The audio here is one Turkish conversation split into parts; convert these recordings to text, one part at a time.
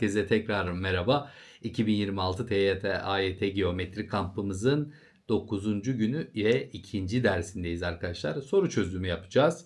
herkese tekrar merhaba. 2026 TYT AYT Geometri kampımızın 9. günü ve 2. dersindeyiz arkadaşlar. Soru çözümü yapacağız.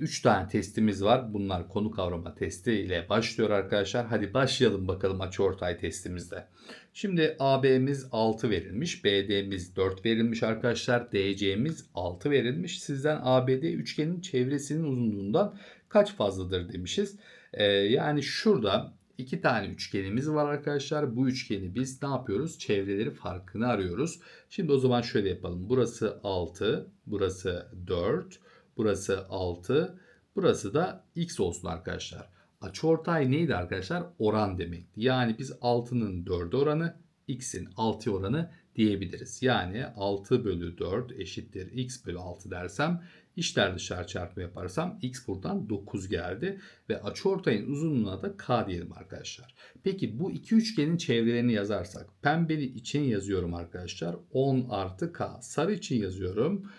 3 ee, tane testimiz var. Bunlar konu kavrama testi ile başlıyor arkadaşlar. Hadi başlayalım bakalım açıortay testimizde. Şimdi AB'miz 6 verilmiş. BD'miz 4 verilmiş arkadaşlar. DC'miz 6 verilmiş. Sizden ABD üçgenin çevresinin uzunluğundan kaç fazladır demişiz. Ee, yani şurada iki tane üçgenimiz var arkadaşlar. Bu üçgeni biz ne yapıyoruz? Çevreleri farkını arıyoruz. Şimdi o zaman şöyle yapalım. Burası 6, burası 4, burası 6, burası da x olsun arkadaşlar. Açıortay neydi arkadaşlar? Oran demekti. Yani biz 6'nın 4 oranı, x'in 6 oranı diyebiliriz. Yani 6 bölü 4 eşittir x bölü 6 dersem İçler dışarı çarpma yaparsam x buradan 9 geldi. Ve açıortayın uzunluğuna da k diyelim arkadaşlar. Peki bu iki üçgenin çevrelerini yazarsak. Pembeli için yazıyorum arkadaşlar. 10 artı k. Sarı için yazıyorum.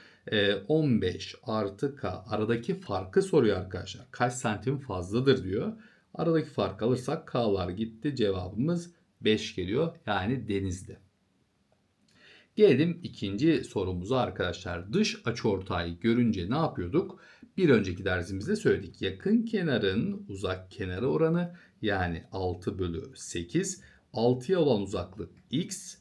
15 ee, artı k. Aradaki farkı soruyor arkadaşlar. Kaç santim fazladır diyor. Aradaki fark alırsak k'lar gitti. Cevabımız 5 geliyor. Yani denizde. Gelelim ikinci sorumuza arkadaşlar. Dış açıortay görünce ne yapıyorduk? Bir önceki dersimizde söyledik. Yakın kenarın uzak kenarı oranı yani 6 bölü 8. 6'ya olan uzaklık x.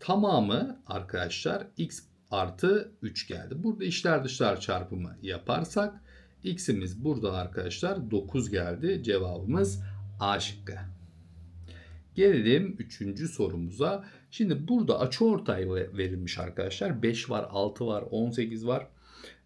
Tamamı arkadaşlar x artı 3 geldi. Burada işler dışlar çarpımı yaparsak x'imiz buradan arkadaşlar 9 geldi. Cevabımız A şıkkı. Gelelim üçüncü sorumuza. Şimdi burada açı ortay verilmiş arkadaşlar. 5 var, 6 var, 18 var.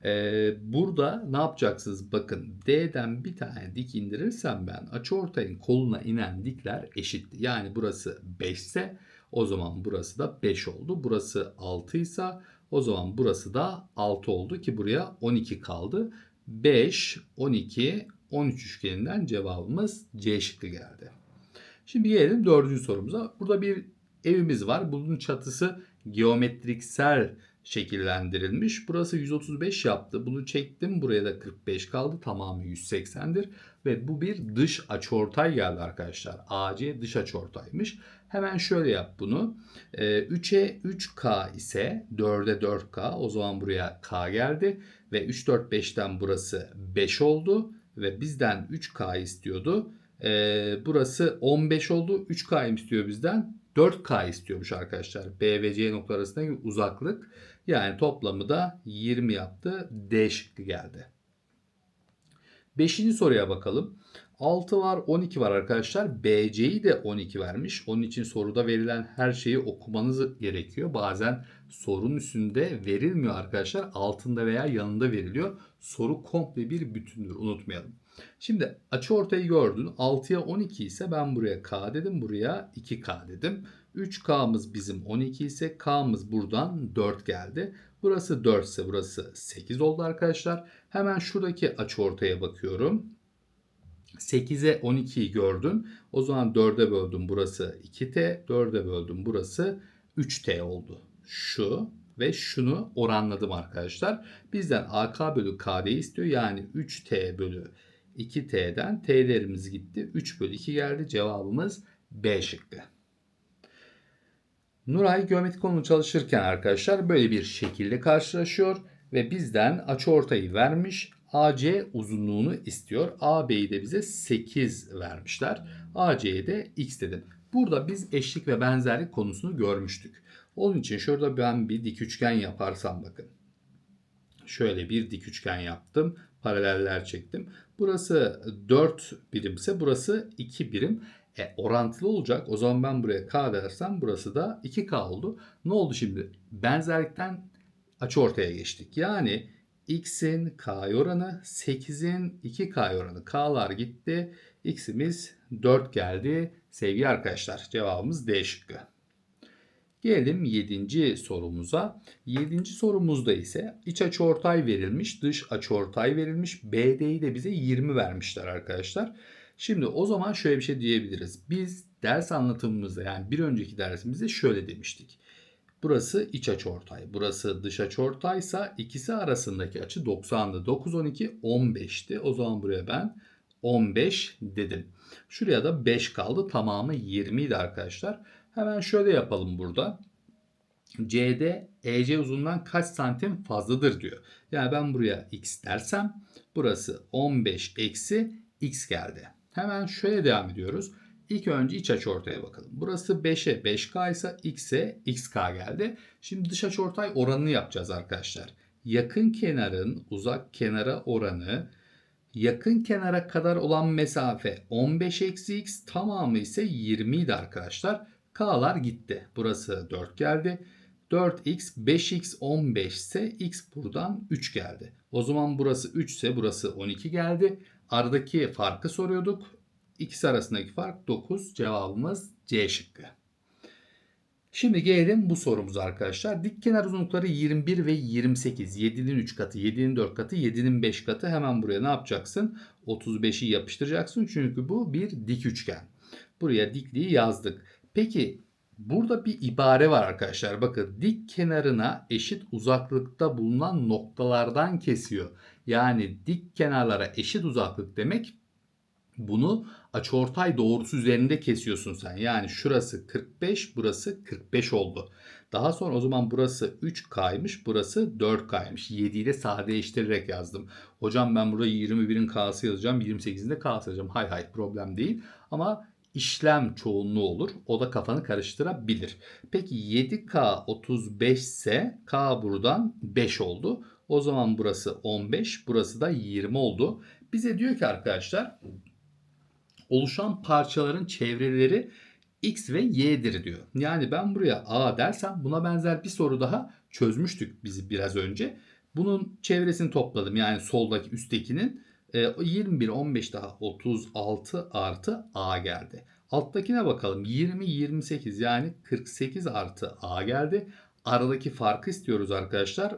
Ee, burada ne yapacaksınız? Bakın D'den bir tane dik indirirsem ben açı ortayın koluna inen dikler eşit. Yani burası 5 ise o zaman burası da 5 oldu. Burası 6 ise o zaman burası da 6 oldu ki buraya 12 kaldı. 5, 12, 13 üçgeninden cevabımız C şıkkı geldi. Şimdi gelelim dördüncü sorumuza. Burada bir evimiz var. Bunun çatısı geometriksel şekillendirilmiş. Burası 135 yaptı. Bunu çektim. Buraya da 45 kaldı. Tamamı 180'dir. Ve bu bir dış açıortay geldi arkadaşlar. AC dış açıortaymış. Hemen şöyle yap bunu. 3'e 3K ise 4'e 4K. O zaman buraya K geldi. Ve 3, 4, 5'ten burası 5 oldu. Ve bizden 3K istiyordu. Ee, burası 15 oldu. 3K istiyor bizden. 4K istiyormuş arkadaşlar. B ve C nokta arasındaki uzaklık. Yani toplamı da 20 yaptı. D şıkkı geldi. Beşinci soruya bakalım. 6 var 12 var arkadaşlar. BC'yi de 12 vermiş. Onun için soruda verilen her şeyi okumanız gerekiyor. Bazen sorunun üstünde verilmiyor arkadaşlar. Altında veya yanında veriliyor. Soru komple bir bütündür unutmayalım. Şimdi açı ortayı gördün. 6'ya 12 ise ben buraya K dedim. Buraya 2K dedim. 3K'mız bizim 12 ise K'mız buradan 4 geldi. Burası 4 ise burası 8 oldu arkadaşlar. Hemen şuradaki açı ortaya bakıyorum. 8'e 12'yi gördün. O zaman 4'e böldüm burası 2T. 4'e böldüm burası 3T oldu. Şu ve şunu oranladım arkadaşlar. Bizden AK bölü KD istiyor. Yani 3T bölü 2T'den T'lerimiz gitti. 3 bölü 2 geldi. Cevabımız B şıkkı. Nuray geometri konulu çalışırken arkadaşlar böyle bir şekilde karşılaşıyor ve bizden açıortayı vermiş. AC uzunluğunu istiyor. AB'yi de bize 8 vermişler. AC'ye de x dedim. Burada biz eşlik ve benzerlik konusunu görmüştük. Onun için şurada ben bir dik üçgen yaparsam bakın. Şöyle bir dik üçgen yaptım. Paraleller çektim. Burası 4 birimse burası 2 birim. E, orantılı olacak. O zaman ben buraya k dersem burası da 2k oldu. Ne oldu şimdi? Benzerlikten açı ortaya geçtik. Yani x'in k oranı 8'in 2k oranı. k'lar gitti. x'imiz 4 geldi. Sevgili arkadaşlar cevabımız D şıkkı. Gelelim 7. sorumuza. 7. sorumuzda ise iç açıortay verilmiş, dış açıortay verilmiş. BD'yi de bize 20 vermişler arkadaşlar. Şimdi o zaman şöyle bir şey diyebiliriz. Biz ders anlatımımızda yani bir önceki dersimizde şöyle demiştik. Burası iç açıortay, burası dış açıortaysa ikisi arasındaki açı 90'dı. 9 12 15'ti. O zaman buraya ben 15 dedim. Şuraya da 5 kaldı. Tamamı 20 idi arkadaşlar. Hemen şöyle yapalım burada. CD EC uzunluğundan kaç santim fazladır diyor. Yani ben buraya x dersem burası 15 eksi x geldi. Hemen şöyle devam ediyoruz. İlk önce iç açıortaya bakalım. Burası 5'e 5k ise x'e xk geldi. Şimdi dış açıortay oranını yapacağız arkadaşlar. Yakın kenarın uzak kenara oranı yakın kenara kadar olan mesafe 15 eksi x tamamı ise 20 idi arkadaşlar. K'lar gitti. Burası 4 geldi. 4x 5x 15 ise x buradan 3 geldi. O zaman burası 3 ise burası 12 geldi. Aradaki farkı soruyorduk. İkisi arasındaki fark 9. Cevabımız C şıkkı. Şimdi gelelim bu sorumuza arkadaşlar. Dik kenar uzunlukları 21 ve 28. 7'nin 3 katı, 7'nin 4 katı, 7'nin 5 katı. Hemen buraya ne yapacaksın? 35'i yapıştıracaksın. Çünkü bu bir dik üçgen. Buraya dikliği yazdık. Peki burada bir ibare var arkadaşlar. Bakın dik kenarına eşit uzaklıkta bulunan noktalardan kesiyor. Yani dik kenarlara eşit uzaklık demek bunu açıortay doğrusu üzerinde kesiyorsun sen. Yani şurası 45, burası 45 oldu. Daha sonra o zaman burası 3K'ymış, burası 4K'ymış. 7 ile sadeleştirerek yazdım. Hocam ben burada 21'in K'sı yazacağım, 28'in de K'sı yazacağım. Hay hay problem değil. Ama işlem çoğunluğu olur. O da kafanı karıştırabilir. Peki 7K 35 ise K buradan 5 oldu. O zaman burası 15, burası da 20 oldu. Bize diyor ki arkadaşlar oluşan parçaların çevreleri x ve y'dir diyor. Yani ben buraya a dersem buna benzer bir soru daha çözmüştük bizi biraz önce. Bunun çevresini topladım. Yani soldaki üsttekinin 21, 15 daha 36 artı a geldi. Alttakine bakalım. 20, 28 yani 48 artı a geldi. Aradaki farkı istiyoruz arkadaşlar.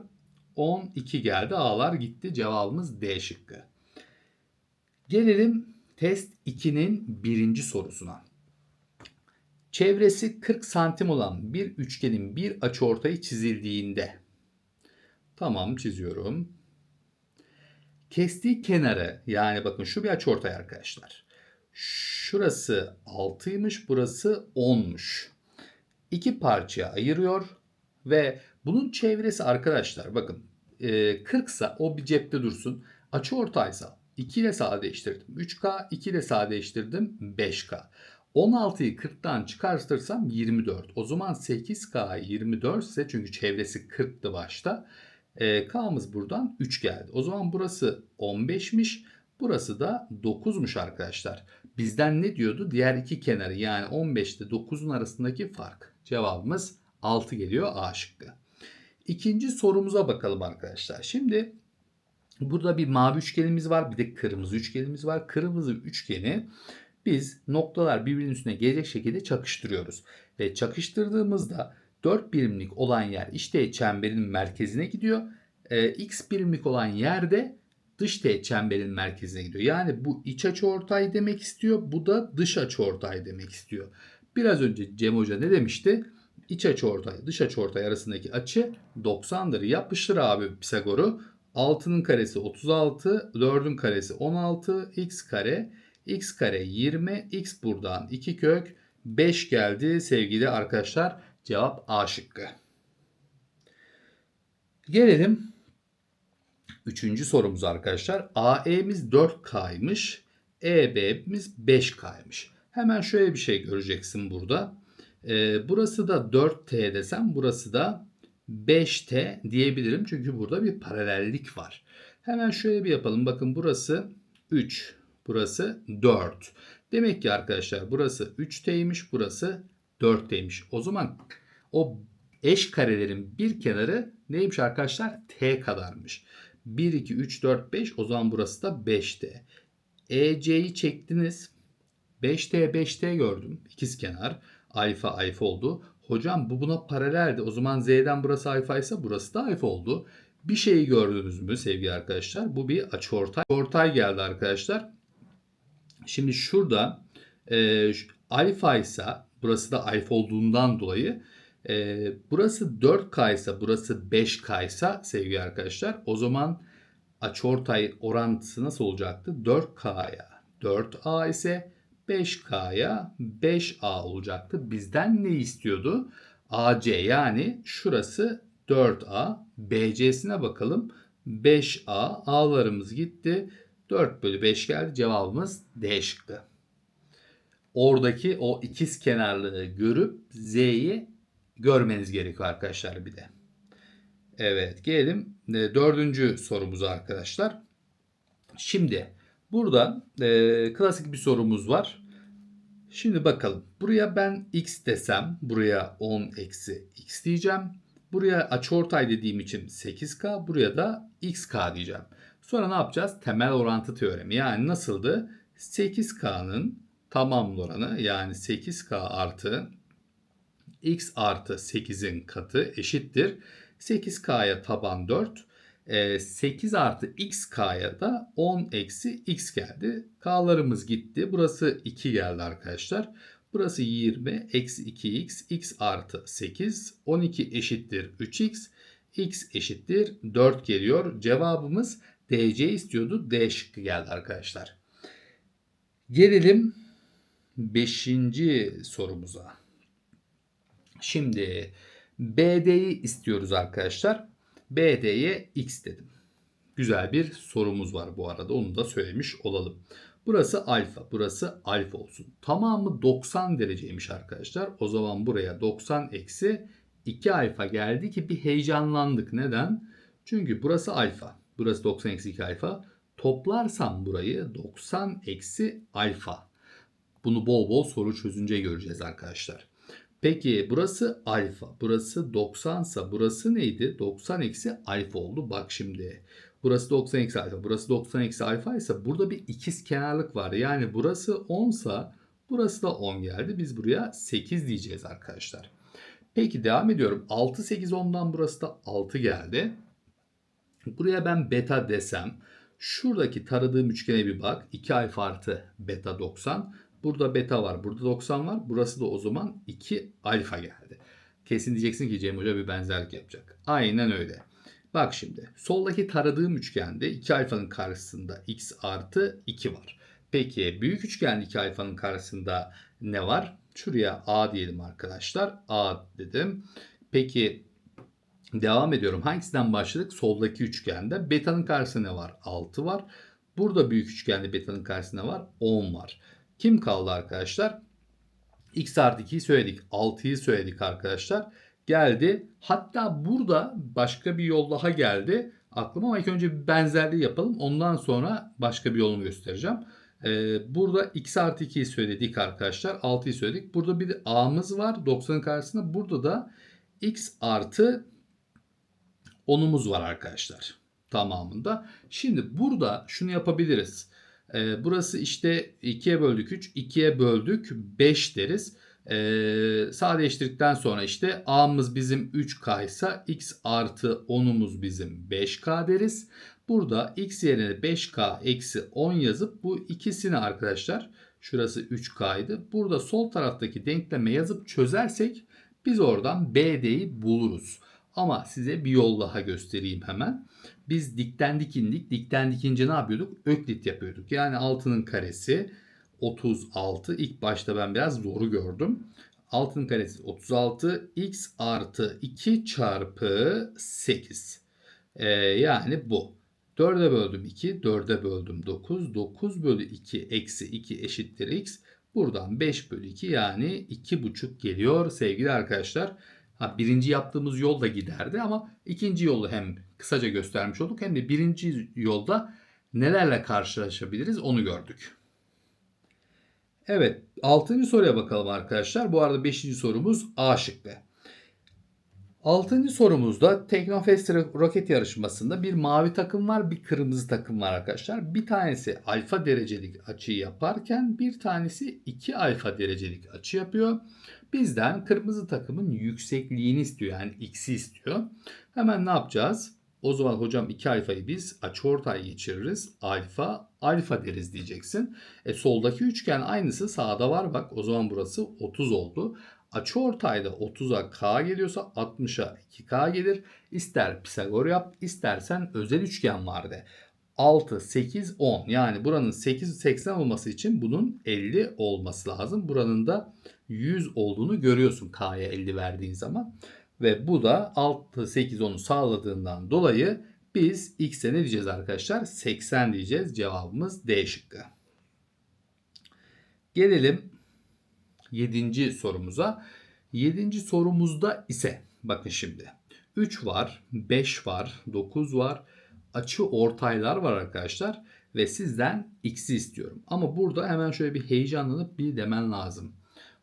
12 geldi. A'lar gitti. Cevabımız D şıkkı. Gelelim test 2'nin birinci sorusuna. Çevresi 40 santim olan bir üçgenin bir açıortayı çizildiğinde tamam çiziyorum. Kestiği kenarı yani bakın şu bir açıortay arkadaşlar. Şurası 6'ymış burası 10'muş. İki parçaya ayırıyor ve bunun çevresi arkadaşlar bakın 40 ise o bir cepte dursun. Açıortaysa 2 ile sadeleştirdim 3K, 2 ile sadeleştirdim 5K. 16'yı 40'tan çıkartırsam 24. O zaman 8K 24 ise çünkü çevresi 40'tı başta. E, K'mız buradan 3 geldi. O zaman burası 15'miş. Burası da 9'muş arkadaşlar. Bizden ne diyordu? Diğer iki kenarı yani 15 ile 9'un arasındaki fark. Cevabımız 6 geliyor A şıkkı. İkinci sorumuza bakalım arkadaşlar. Şimdi burada bir mavi üçgenimiz var. Bir de kırmızı üçgenimiz var. Kırmızı üçgeni biz noktalar birbirinin üstüne gelecek şekilde çakıştırıyoruz. Ve çakıştırdığımızda 4 birimlik olan yer işte çemberin merkezine gidiyor. Ee, x birimlik olan yerde dış teğet çemberin merkezine gidiyor. Yani bu iç açıortay demek istiyor. Bu da dış açıortay demek istiyor. Biraz önce Cem Hoca ne demişti? İç açıortay, dış açıortay arasındaki açı 90'dır. Yapıştır abi Pisagor'u. 6'nın karesi 36, 4'ün karesi 16, x kare, x kare 20, x buradan 2 kök 5 geldi sevgili arkadaşlar. Cevap A şıkkı. Gelelim Üçüncü sorumuz arkadaşlar. AE'miz 4K'ymış. EB'miz 5K'ymış. Hemen şöyle bir şey göreceksin burada. Ee, burası da 4T desem burası da 5T diyebilirim. Çünkü burada bir paralellik var. Hemen şöyle bir yapalım. Bakın burası 3. Burası 4. Demek ki arkadaşlar burası 3T'ymiş. Burası 4T'ymiş. O zaman o eş karelerin bir kenarı neymiş arkadaşlar? T kadarmış. 1, 2, 3, 4, 5 o zaman burası da 5T. EC'yi çektiniz. 5T, 5T gördüm. İkiz kenar. Alfa, alfa oldu. Hocam bu buna paraleldi. O zaman Z'den burası alfa ise burası da alfa oldu. Bir şeyi gördünüz mü sevgili arkadaşlar? Bu bir açıortay. Ortay geldi arkadaşlar. Şimdi şurada e, alfa ise burası da alfa olduğundan dolayı e, burası 4K ise burası 5K ise sevgili arkadaşlar o zaman açıortay orantısı nasıl olacaktı? 4K'ya 4A ise 5K'ya 5A olacaktı. Bizden ne istiyordu? AC yani şurası 4A. BC'sine bakalım. 5A. A'larımız gitti. 4 bölü 5 geldi. Cevabımız D şıkkı. Oradaki o ikiz kenarlığı görüp Z'yi görmeniz gerekiyor arkadaşlar bir de. Evet gelelim e, dördüncü sorumuza arkadaşlar. Şimdi burada e, klasik bir sorumuz var. Şimdi bakalım. Buraya ben x desem buraya 10 eksi x diyeceğim. Buraya açıortay dediğim için 8k. Buraya da xk diyeceğim. Sonra ne yapacağız? Temel orantı teoremi. Yani nasıldı? 8k'nın tamam oranı yani 8k artı x artı 8'in katı eşittir. 8k'ya taban 4. 8 artı xk'ya da 10 eksi x geldi. K'larımız gitti. Burası 2 geldi arkadaşlar. Burası 20 eksi 2x x artı 8 12 eşittir 3x x eşittir 4 geliyor. Cevabımız DC istiyordu. D şıkkı geldi arkadaşlar. Gelelim 5. sorumuza. Şimdi BD'yi istiyoruz arkadaşlar. BD'ye x dedim. Güzel bir sorumuz var bu arada. Onu da söylemiş olalım. Burası alfa. Burası alfa olsun. Tamamı 90 dereceymiş arkadaşlar. O zaman buraya 90 eksi 2 alfa geldi ki bir heyecanlandık. Neden? Çünkü burası alfa. Burası 90 eksi 2 alfa. Toplarsam burayı 90 eksi alfa. Bunu bol bol soru çözünce göreceğiz arkadaşlar. Peki burası alfa. Burası 90 ise burası neydi? 90 eksi alfa oldu. Bak şimdi. Burası 90 eksi alfa. Burası 90 eksi alfa ise burada bir ikiz kenarlık var. Yani burası 10 ise burası da 10 geldi. Biz buraya 8 diyeceğiz arkadaşlar. Peki devam ediyorum. 6, 8, 10'dan burası da 6 geldi. Buraya ben beta desem. Şuradaki taradığım üçgene bir bak. 2 alfa artı beta 90. Burada beta var. Burada 90 var. Burası da o zaman 2 alfa geldi. Kesin diyeceksin ki Cem Hoca bir benzerlik yapacak. Aynen öyle. Bak şimdi soldaki taradığım üçgende 2 alfanın karşısında x artı 2 var. Peki büyük üçgende 2 alfanın karşısında ne var? Şuraya a diyelim arkadaşlar. a dedim. Peki devam ediyorum. Hangisinden başladık? Soldaki üçgende beta'nın karşısında ne var? 6 var. Burada büyük üçgende beta'nın karşısında var? 10 var. Kim kaldı arkadaşlar? X artı 2'yi söyledik. 6'yı söyledik arkadaşlar. Geldi. Hatta burada başka bir yol daha geldi. Aklıma ama ilk önce bir benzerliği yapalım. Ondan sonra başka bir yolunu göstereceğim. Ee, burada x artı 2'yi söyledik arkadaşlar. 6'yı söyledik. Burada bir a'mız var. 90'ın karşısında. Burada da x artı 10'umuz var arkadaşlar. Tamamında. Şimdi burada şunu yapabiliriz. E, burası işte 2'ye böldük 3, 2'ye böldük 5 deriz. E, sadeleştirdikten sonra işte a'mız bizim 3k ise x artı 10'umuz bizim 5k deriz. Burada x yerine 5k eksi 10 yazıp bu ikisini arkadaşlar şurası 3k'ydı. Burada sol taraftaki denkleme yazıp çözersek biz oradan BD'yi buluruz. Ama size bir yol daha göstereyim hemen. Biz dikten dikindik. Dikten dikince ne yapıyorduk? Öklit yapıyorduk. Yani 6'nın karesi 36. İlk başta ben biraz zoru gördüm. 6'nın karesi 36. X artı 2 çarpı 8. Ee, yani bu. 4'e böldüm 2. 4'e böldüm 9. 9 bölü 2 eksi 2 eşittir x. Buradan 5 bölü 2 yani 2,5 geliyor sevgili arkadaşlar. Ha, birinci yaptığımız yol da giderdi ama ikinci yolu hem kısaca göstermiş olduk hem de birinci yolda nelerle karşılaşabiliriz onu gördük. Evet altıncı soruya bakalım arkadaşlar. Bu arada beşinci sorumuz A şıkkı. Altıncı sorumuzda Teknofest roket yarışmasında bir mavi takım var, bir kırmızı takım var arkadaşlar. Bir tanesi alfa derecelik açı yaparken bir tanesi 2 alfa derecelik açı yapıyor. Bizden kırmızı takımın yüksekliğini istiyor yani x'i istiyor. Hemen ne yapacağız? O zaman hocam 2 alfayı biz açıortay geçiririz. Alfa alfa deriz diyeceksin. E soldaki üçgen aynısı sağda var bak. O zaman burası 30 oldu. Açıortayda 30'a k geliyorsa 60'a 2k gelir. İster Pisagor yap, istersen özel üçgen var de. 6, 8, 10. Yani buranın 8, 80 olması için bunun 50 olması lazım. Buranın da 100 olduğunu görüyorsun K'ya 50 verdiğin zaman. Ve bu da 6, 8, 10'u sağladığından dolayı biz X'e ne diyeceğiz arkadaşlar? 80 diyeceğiz. Cevabımız D şıkkı. Gelelim 7. sorumuza. 7. sorumuzda ise bakın şimdi 3 var, 5 var, 9 var. Açı ortaylar var arkadaşlar ve sizden x'i istiyorum. Ama burada hemen şöyle bir heyecanlanıp bir demen lazım.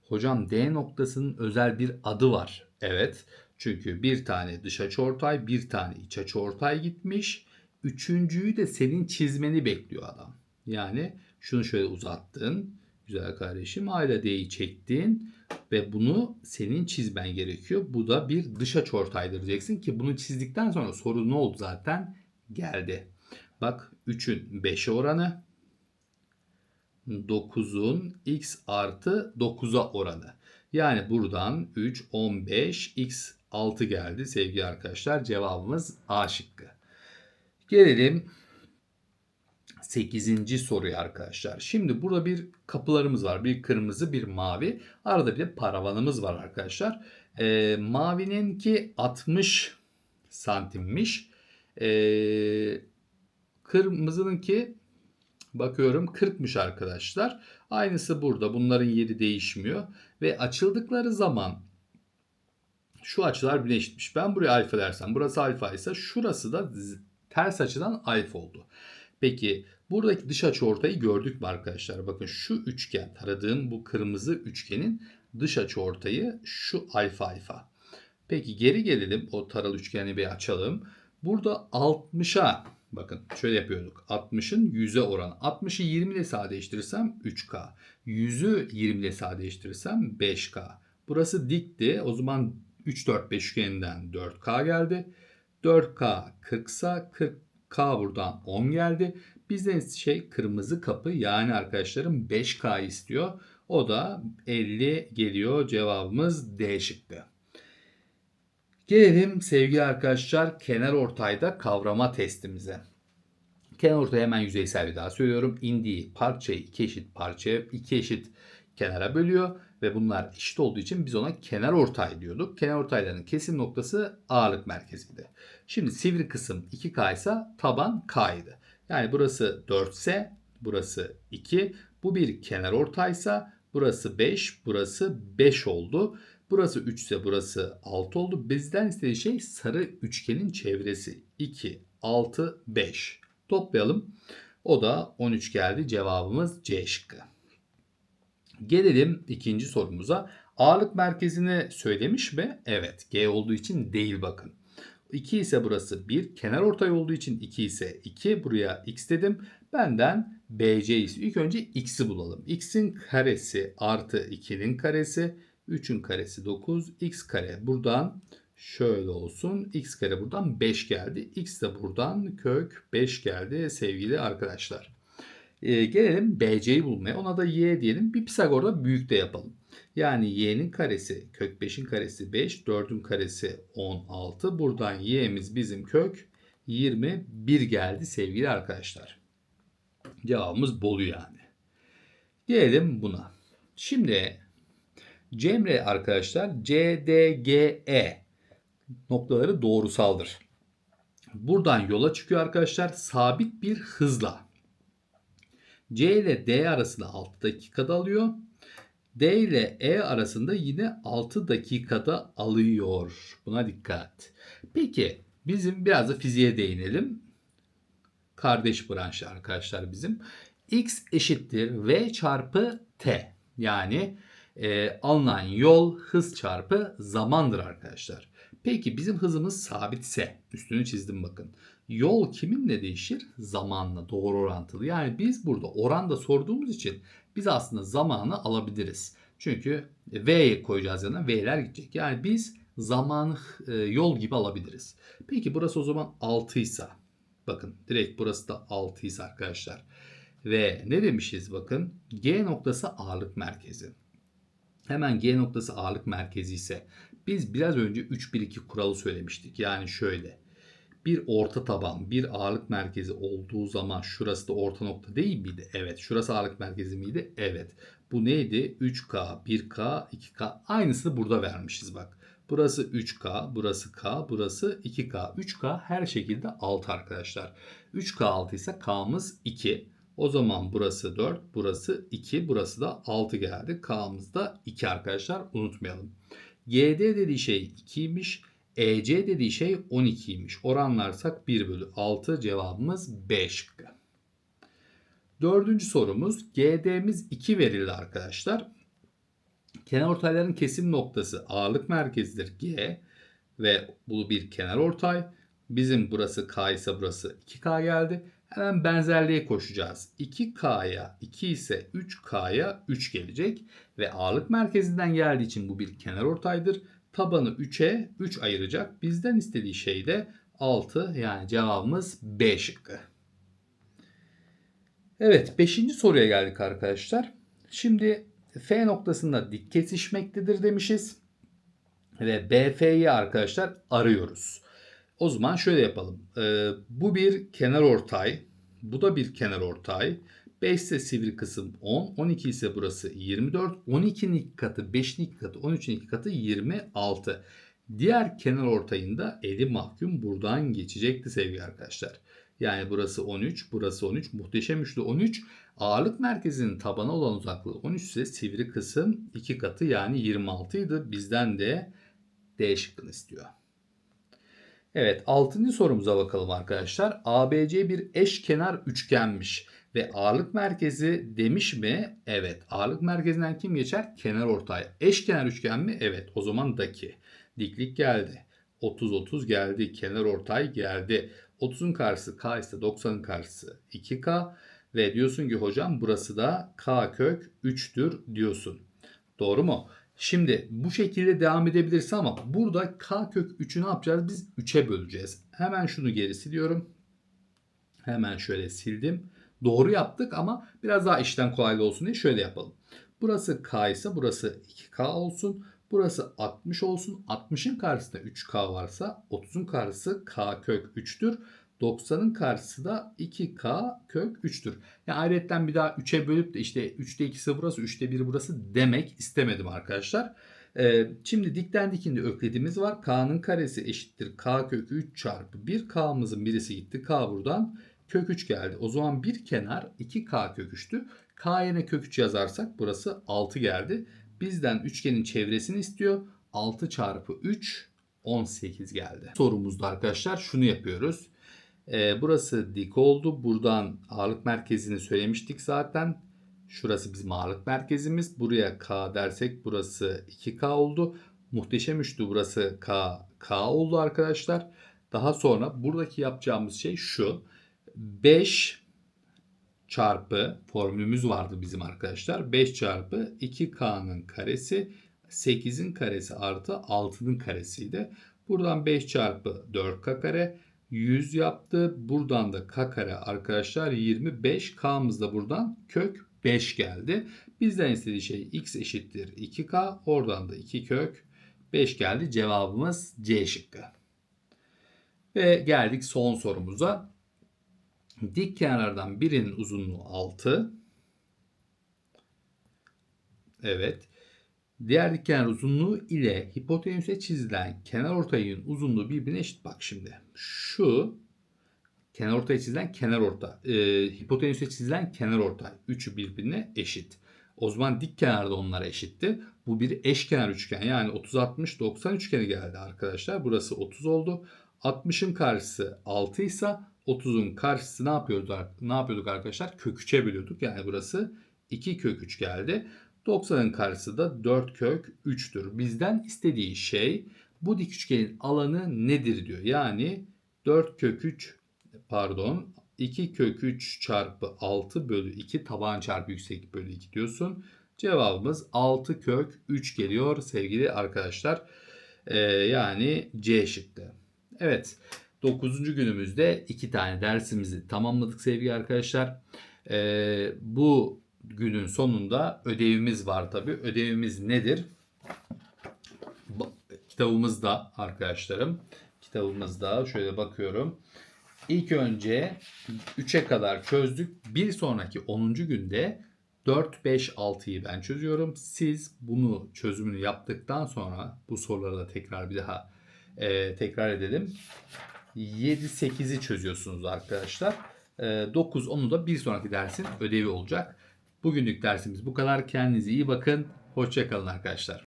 Hocam D noktasının özel bir adı var. Evet. Çünkü bir tane dış açıortay, bir tane iç açıortay gitmiş. Üçüncüyü de senin çizmeni bekliyor adam. Yani şunu şöyle uzattın. Güzel kardeşim. A'yla D'yi çektin ve bunu senin çizmen gerekiyor. Bu da bir dış açıortaydır diyeceksin ki bunu çizdikten sonra soru ne oldu zaten? Geldi. Bak 3'ün 5'e oranı 9'un x artı 9'a oranı. Yani buradan 3, 15, x 6 geldi sevgili arkadaşlar. Cevabımız A şıkkı. Gelelim 8. soruya arkadaşlar. Şimdi burada bir kapılarımız var. Bir kırmızı bir mavi. Arada bir de paravanımız var arkadaşlar. Ee, mavininki 60 santimmiş. Ee, kırmızınınki bakıyorum 40'mış arkadaşlar. Aynısı burada. Bunların yeri değişmiyor. Ve açıldıkları zaman şu açılar birleşmiş. Ben buraya alfa dersem burası alfa ise şurası da ters açıdan alfa oldu. Peki buradaki dış açı ortayı gördük mü arkadaşlar? Bakın şu üçgen taradığım bu kırmızı üçgenin dış açı ortayı şu alfa alfa. Peki geri gelelim o taralı üçgeni bir açalım. Burada 60'a bakın şöyle yapıyorduk. 60'ın 100'e oranı. 60'ı 20 ile sadeleştirirsem 3K. 100'ü 20 ile sadeleştirirsem 5K. Burası dikti. O zaman 3, 4, 5 üçgeninden 4K geldi. 4K 40 sa 40K buradan 10 geldi. Bizden şey kırmızı kapı yani arkadaşlarım 5K istiyor. O da 50 geliyor. Cevabımız D şıkkı. Gelelim sevgili arkadaşlar kenar ortayda kavrama testimize. Kenar ortayı hemen yüzeysel bir daha söylüyorum. İndiği parçayı iki eşit parçaya iki eşit kenara bölüyor ve bunlar eşit olduğu için biz ona kenar ortay diyorduk. Kenar ortayların kesim noktası ağırlık merkeziydi. Şimdi sivri kısım 2K ise taban K'ydı. Yani burası 4 ise burası 2. Bu bir kenar ortaysa burası 5, burası 5 oldu. Burası 3 ise burası 6 oldu. Bizden istediği şey sarı üçgenin çevresi. 2, 6, 5. Toplayalım. O da 13 geldi. Cevabımız C şıkkı. Gelelim ikinci sorumuza. Ağırlık merkezini söylemiş mi? Evet. G olduğu için değil bakın. 2 ise burası 1. Kenar ortay olduğu için 2 ise 2. Buraya x dedim. Benden BC istiyor. İlk önce x'i bulalım. x'in karesi artı 2'nin karesi. 3'ün karesi 9. x kare buradan şöyle olsun. x kare buradan 5 geldi. x de buradan kök 5 geldi sevgili arkadaşlar. Ee, gelelim BC'yi bulmaya. Ona da y diyelim. Bir Pisagor'da büyük de yapalım. Yani y'nin karesi kök 5'in karesi 5. 4'ün karesi 16. Buradan y'miz bizim kök 21 geldi sevgili arkadaşlar. Cevabımız Bolu yani. Gelelim buna. Şimdi Cemre arkadaşlar CDGE noktaları doğrusaldır. Buradan yola çıkıyor arkadaşlar sabit bir hızla. C ile D arasında 6 dakikada alıyor. D ile E arasında yine 6 dakikada alıyor. Buna dikkat. Peki bizim biraz da fiziğe değinelim. Kardeş branşı arkadaşlar bizim. X eşittir V çarpı T. Yani e, alınan yol hız çarpı zamandır arkadaşlar. Peki bizim hızımız sabitse üstünü çizdim bakın. Yol kiminle değişir? Zamanla doğru orantılı. Yani biz burada oranda sorduğumuz için biz aslında zamanı alabiliriz. Çünkü V'ye koyacağız yanına V'ler gidecek. Yani biz zamanı e, yol gibi alabiliriz. Peki burası o zaman 6 ise bakın direkt burası da 6 ise arkadaşlar. Ve ne demişiz bakın G noktası ağırlık merkezi. Hemen G noktası ağırlık merkezi ise biz biraz önce 3-1-2 kuralı söylemiştik. Yani şöyle bir orta taban, bir ağırlık merkezi olduğu zaman şurası da orta nokta değil miydi? Evet. Şurası ağırlık merkezi miydi? Evet. Bu neydi? 3K, 1K, 2K. Aynısını burada vermişiz bak. Burası 3K, burası K, burası 2K. 3K her şekilde 6 arkadaşlar. 3K 6 ise K'mız 2. O zaman burası 4, burası 2, burası da 6 geldi. K'mız da 2 arkadaşlar unutmayalım. GD dediği şey 2'ymiş. EC dediği şey 12'ymiş. Oranlarsak 1 bölü 6 cevabımız B şıkkı. Dördüncü sorumuz GD'miz 2 verildi arkadaşlar. Kenarortayların kesim noktası ağırlık merkezidir G ve bu bir kenarortay. Bizim burası K ise burası 2K geldi. Hemen benzerliğe koşacağız. 2K'ya 2 ise 3K'ya 3 gelecek. Ve ağırlık merkezinden geldiği için bu bir kenarortaydır. Tabanı 3'e 3 ayıracak. Bizden istediği şey de 6 yani cevabımız B şıkkı. Evet 5. soruya geldik arkadaşlar. Şimdi F noktasında dik kesişmektedir demişiz. Ve BF'yi arkadaşlar arıyoruz. O zaman şöyle yapalım. Ee, bu bir kenar ortay. Bu da bir kenar ortay. 5 ise sivri kısım 10. 12 ise burası 24. 12'nin iki katı 5'in iki katı 13'ün iki katı 26. Diğer kenar ortayında eli mahkum buradan geçecekti sevgili arkadaşlar. Yani burası 13, burası 13. Muhteşem üçlü 13. Ağırlık merkezinin tabana olan uzaklığı 13 ise sivri kısım 2 katı yani 26 idi. Bizden de D şıkkını istiyor. Evet 6. sorumuza bakalım arkadaşlar. ABC bir eşkenar üçgenmiş ve ağırlık merkezi demiş mi? Evet. Ağırlık merkezinden kim geçer? Kenar ortay. Eşkenar üçgen mi? Evet. O zaman daki. Diklik geldi. 30 30 geldi. Kenar ortay geldi. 30'un karşısı K ise 90'ın karşısı 2K ve diyorsun ki hocam burası da K kök 3'tür diyorsun. Doğru mu? Şimdi bu şekilde devam edebilirsin ama burada k kök 3'ü ne yapacağız? Biz 3'e böleceğiz. Hemen şunu geri siliyorum. Hemen şöyle sildim. Doğru yaptık ama biraz daha işlem kolaylı olsun diye şöyle yapalım. Burası k ise burası 2k olsun. Burası 60 olsun. 60'ın karşısında 3k varsa 30'un karşısı k kök 3'tür. 90'ın karşısı da 2k kök 3'tür. Yani ayrıyetten bir daha 3'e bölüp de işte 3'te 2'si burası 3'te 1 burası demek istemedim arkadaşlar. Ee, şimdi dikten dikinde öklidimiz var. K'nın karesi eşittir k kök 3 çarpı 1. K'mızın birisi gitti. K buradan kök 3 geldi. O zaman bir kenar 2k kök 3'tü. K yerine kök 3 yazarsak burası 6 geldi. Bizden üçgenin çevresini istiyor. 6 çarpı 3 18 geldi. Sorumuzda arkadaşlar şunu yapıyoruz. Ee, burası dik oldu. Buradan ağırlık merkezini söylemiştik zaten. Şurası bizim ağırlık merkezimiz. Buraya K dersek burası 2K oldu. Muhteşem üçlü burası K, K oldu arkadaşlar. Daha sonra buradaki yapacağımız şey şu. 5 çarpı formülümüz vardı bizim arkadaşlar. 5 çarpı 2K'nın karesi 8'in karesi artı 6'nın karesiydi. Buradan 5 çarpı 4K kare 100 yaptı. Buradan da k kare arkadaşlar 25. K'mız da buradan kök 5 geldi. Bizden istediği şey x eşittir 2k. Oradan da 2 kök 5 geldi. Cevabımız C şıkkı. Ve geldik son sorumuza. Dik kenarlardan birinin uzunluğu 6. Evet. Diğer dik kenar uzunluğu ile hipotenüse çizilen kenar ortayın uzunluğu birbirine eşit. Bak şimdi şu kenar ortaya çizilen kenar orta, e, hipotenüse çizilen kenar ortay. Üçü birbirine eşit. O zaman dik kenarda onlara eşitti. Bu bir eşkenar üçgen. Yani 30 60 90 üçgeni geldi arkadaşlar. Burası 30 oldu. 60'ın karşısı 6 ise 30'un karşısı ne yapıyorduk? Ne yapıyorduk arkadaşlar? Kök 3'e bölüyorduk. Yani burası 2 kök 3 geldi. 90'ın karşısı da 4 kök 3'tür. Bizden istediği şey bu dik üçgenin alanı nedir diyor. Yani 4 kök 3 pardon 2 kök 3 çarpı 6 bölü 2 taban çarpı yükseklik bölü 2 diyorsun. Cevabımız 6 kök 3 geliyor sevgili arkadaşlar. Ee, yani C şıkkı. Evet 9. günümüzde 2 tane dersimizi tamamladık sevgili arkadaşlar. Ee, bu günün sonunda ödevimiz var tabi. Ödevimiz nedir? Kitabımızda arkadaşlarım. kitabımızda. Şöyle bakıyorum. İlk önce 3'e kadar çözdük. Bir sonraki 10. günde 4, 5, 6'yı ben çözüyorum. Siz bunu çözümünü yaptıktan sonra bu soruları da tekrar bir daha e, tekrar edelim. 7, 8'i çözüyorsunuz arkadaşlar. E, 9, 10'u da bir sonraki dersin ödevi olacak. Bugünlük dersimiz bu kadar. Kendinize iyi bakın. Hoşçakalın arkadaşlar.